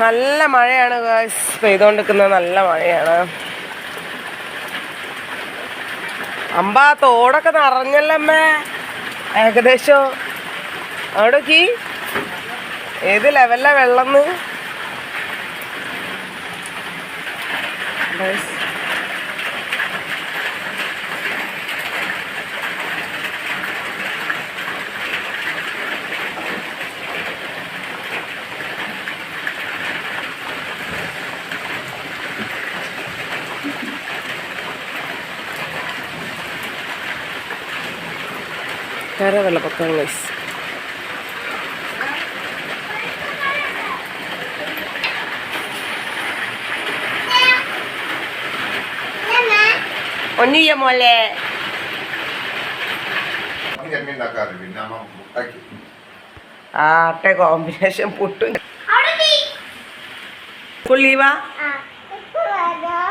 നല്ല മഴയാണ് ഗായ്സ് പെയ്തോണ്ടിരിക്കുന്നത് നല്ല മഴയാണ്. അമ്പാ തോടൊക്കെ നിറഞ്ഞല്ലമ്മേ. ഏകദേശം അവിടേക്ക് ഏത് ലെവലാ വെള്ളം വേറെ വെള്ളപ്പൊക്കം ഗൈസ് ഒന്നിയ മോലെ ആട്ടെ കോമ്പിനേഷൻ പുട്ടും ലീവാ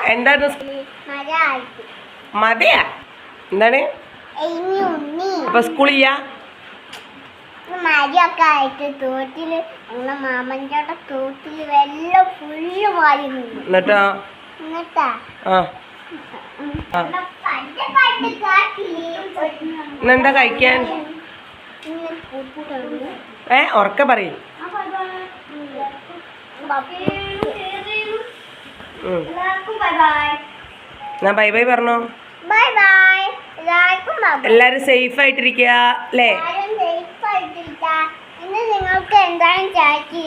എന്താണ് മതയാ എന്താണ് അപ്പൊ സ്കൂളില്ല മരിയൊക്കെ ആയിട്ട് തോട്ടിൽ ഞങ്ങളെ മാമന്റെ തോട്ടിൽ വെള്ളം ഫുള്ള് വാരി എന്നിട്ടോ? എന്നിട്ടാ? കഴിക്കാൻ? ഏ ഉറക്ക പറയും. എല്ലാവർക്കും ബൈ ബൈ പറഞ്ഞോ. Bye bye. എല്ലാരും സേഫ് ആയിട്ടിരിക്കുക അല്ലേ? നിങ്ങൾക്ക് എന്താണ് ചാക്കി